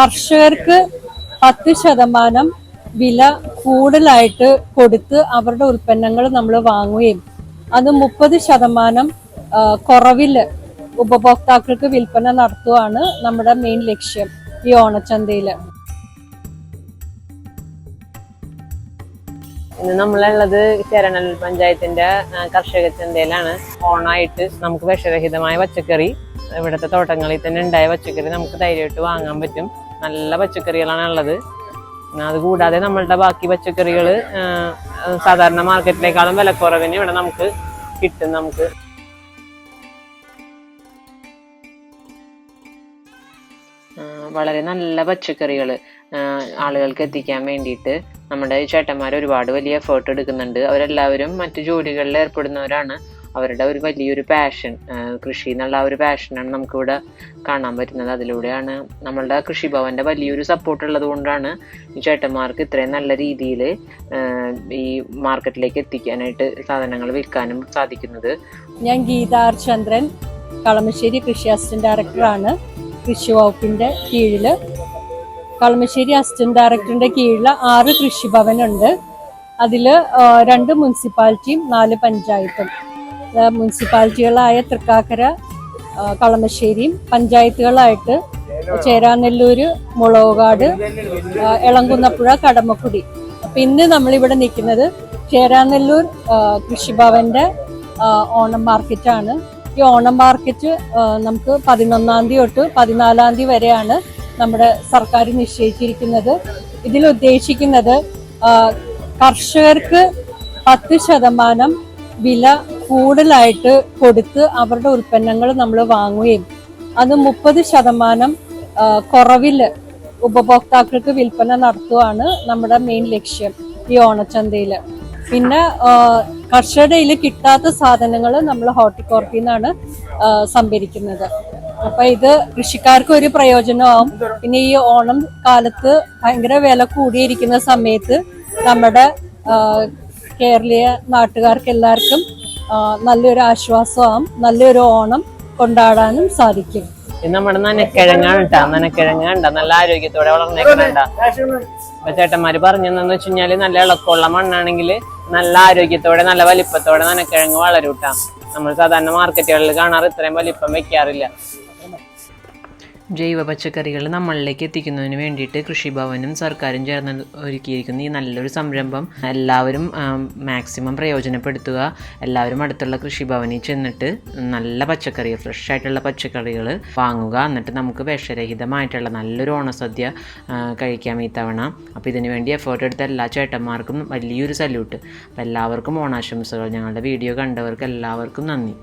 കർഷകർക്ക് പത്ത് ശതമാനം വില കൂടുതലായിട്ട് കൊടുത്ത് അവരുടെ ഉൽപ്പന്നങ്ങൾ നമ്മൾ വാങ്ങുകയും അത് മുപ്പത് ശതമാനം കുറവിൽ ഉപഭോക്താക്കൾക്ക് വിൽപ്പന നടത്തുകയാണ് നമ്മുടെ മെയിൻ ലക്ഷ്യം ഈ ഓണച്ചന്തയിൽ ഇന്ന് നമ്മളുള്ളത് ചേരണൽ പഞ്ചായത്തിന്റെ കർഷക ചന്തയിലാണ്. ഓണായിട്ട് നമുക്ക് വിഷരഹിതമായ പച്ചക്കറി ഇവിടുത്തെ തോട്ടങ്ങളിൽ തന്നെ ഉണ്ടായ പച്ചക്കറി നമുക്ക് ധൈര്യമായിട്ട് വാങ്ങാൻ പറ്റും. നല്ല പച്ചക്കറികളാണ് ഉള്ളത്. അതുകൂടാതെ നമ്മളുടെ ബാക്കി പച്ചക്കറികൾ സാധാരണ മാർക്കറ്റിലേക്കാളും വിലക്കുറവിന് ഇവിടെ നമുക്ക് കിട്ടും നമുക്ക്. വളരെ നല്ല പച്ചക്കറികൾ ആളുകൾക്ക് എത്തിക്കാൻ വേണ്ടിയിട്ട് നമ്മുടെ ചേട്ടന്മാർ ഒരുപാട് വലിയ എഫേർട്ട് എടുക്കുന്നുണ്ട്. അവരെല്ലാവരും മറ്റു ജോലികളിൽ ഏർപ്പെടുന്നവരാണ്. അവരുടെ ഒരു വലിയൊരു പാഷൻ കൃഷി എന്നുള്ള ആ ഒരു പാഷനാണ് നമുക്കിവിടെ കാണാൻ പറ്റുന്നത്. അതിലൂടെയാണ് നമ്മളുടെ കൃഷിഭവന്റെ വലിയൊരു സപ്പോർട്ട് ഉള്ളത് കൊണ്ടാണ് ഈ ചേട്ടന്മാർക്ക് ഇത്രയും നല്ല രീതിയിൽ ഈ മാർക്കറ്റിലേക്ക് എത്തിക്കാനായിട്ട് സാധനങ്ങൾ വിൽക്കാനും സാധിക്കുന്നത്. ഞാൻ ഗീത ആർ ചന്ദ്രൻ കളമശ്ശേരി കൃഷി അസിസ്റ്റന്റ് ഡയറക്ടറാണ് കൃഷി വകുപ്പിന്റെ കീഴിൽ കളമശ്ശേരി അസിസ്റ്റന്റ് ഡയറക്ടറിന്റെ കീഴിൽ ആറ് കൃഷിഭവനുണ്ട്. അതിൽ രണ്ട് മുനിസിപ്പാലിറ്റിയും നാല് പഞ്ചായത്തും. മുനിസിപ്പാലിറ്റികളായ തൃക്കാക്കര കളമശ്ശേരിയും പഞ്ചായത്തുകളായിട്ട് ചേരാനെല്ലൂര് മുളവുകാട് ഇളങ്കുന്നപ്പുഴ കടമക്കുടി. അപ്പൊ ഇന്ന് നമ്മളിവിടെ നിൽക്കുന്നത് ചേരാനെല്ലൂർ കൃഷിഭവന്റെ ഓണം മാർക്കറ്റാണ്. ഈ ഓണം മാർക്കറ്റ് നമുക്ക് പതിനൊന്നാം തീയതി തൊട്ട് പതിനാലാം തീയതി വരെയാണ് നമ്മുടെ സർക്കാർ നിശ്ചയിച്ചിരിക്കുന്നത്. ഇതിൽ ഉദ്ദേശിക്കുന്നത് കർഷകർക്ക് പത്ത് ശതമാനം വില കൂടുതലായിട്ട് കൊടുത്ത് അവരുടെ ഉൽപ്പന്നങ്ങൾ നമ്മൾ വാങ്ങുകയും അത് മുപ്പത് ശതമാനം കുറവിൽ ഉപഭോക്താക്കൾക്ക് വിൽപ്പന നടത്തുകയാണ് നമ്മുടെ മെയിൻ ലക്ഷ്യം ഈ ഓണച്ചന്തയിൽ പിന്നെ കർഷകരുടെ കയ്യിൽ കിട്ടാത്ത സാധനങ്ങൾ നമ്മൾ ഹോർട്ടിക്കോർപ്പിൽ നിന്നാണ് സംഭരിക്കുന്നത്. അപ്പൊ ഇത് കൃഷിക്കാർക്ക് ഒരു പ്രയോജനമാവും. പിന്നെ ഈ ഓണം കാലത്ത് ഭയങ്കര വില കൂടിയിരിക്കുന്ന സമയത്ത് നമ്മുടെ കേരളീയ നാട്ടുകാർക്ക് എല്ലാവർക്കും നല്ലൊരു ആശ്വാസമാവും നല്ലൊരു ഓണം കൊണ്ടാടാനും സാധിക്കും. നമ്മുടെ നനക്കിഴങ്ങാണ് കേട്ടോ നനക്കിഴങ്ങ് കണ്ട നല്ല ആരോഗ്യത്തോടെ വളർന്നേക്കണണ്ട. ഇപ്പൊ ചേട്ടന്മാര് പറഞ്ഞെന്നു വെച്ച് കഴിഞ്ഞാൽ നല്ല ഇളക്കമുള്ള മണ്ണാണെങ്കിൽ നല്ല ആരോഗ്യത്തോടെ നല്ല വലിപ്പത്തോടെ നനക്കിഴങ്ങ് വളരും കേട്ടാ നമ്മൾ സാധാരണ മാർക്കറ്റുകളിൽ കാണാറ് ഇത്രയും വലിപ്പം വെക്കാറില്ല. ജൈവ പച്ചക്കറികൾ നമ്മളിലേക്ക് എത്തിക്കുന്നതിന് വേണ്ടിയിട്ട് കൃഷിഭവനും സർക്കാരും ചേർന്ന് ഒരുക്കിയിരിക്കുന്ന. ഈ നല്ലൊരു സംരംഭം എല്ലാവരും മാക്സിമം പ്രയോജനപ്പെടുത്തുക. എല്ലാവരും അടുത്തുള്ള കൃഷിഭവനിൽ ചെന്നിട്ട് നല്ല പച്ചക്കറികൾ ഫ്രഷ് ആയിട്ടുള്ള പച്ചക്കറികൾ വാങ്ങുക. എന്നിട്ട് നമുക്ക് വിഷരഹിതമായിട്ടുള്ള നല്ലൊരു ഓണസദ്യ കഴിക്കാം ഈ തവണ. അപ്പോൾ ഇതിനു വേണ്ടി എഫേർട്ട് എടുത്ത എല്ലാ ചേട്ടന്മാർക്കും വലിയൊരു സല്യൂട്ട് അപ്പോൾ എല്ലാവർക്കും ഓണാശംസകൾ. ഞങ്ങളുടെ വീഡിയോ കണ്ടവർക്ക് എല്ലാവർക്കും നന്ദി.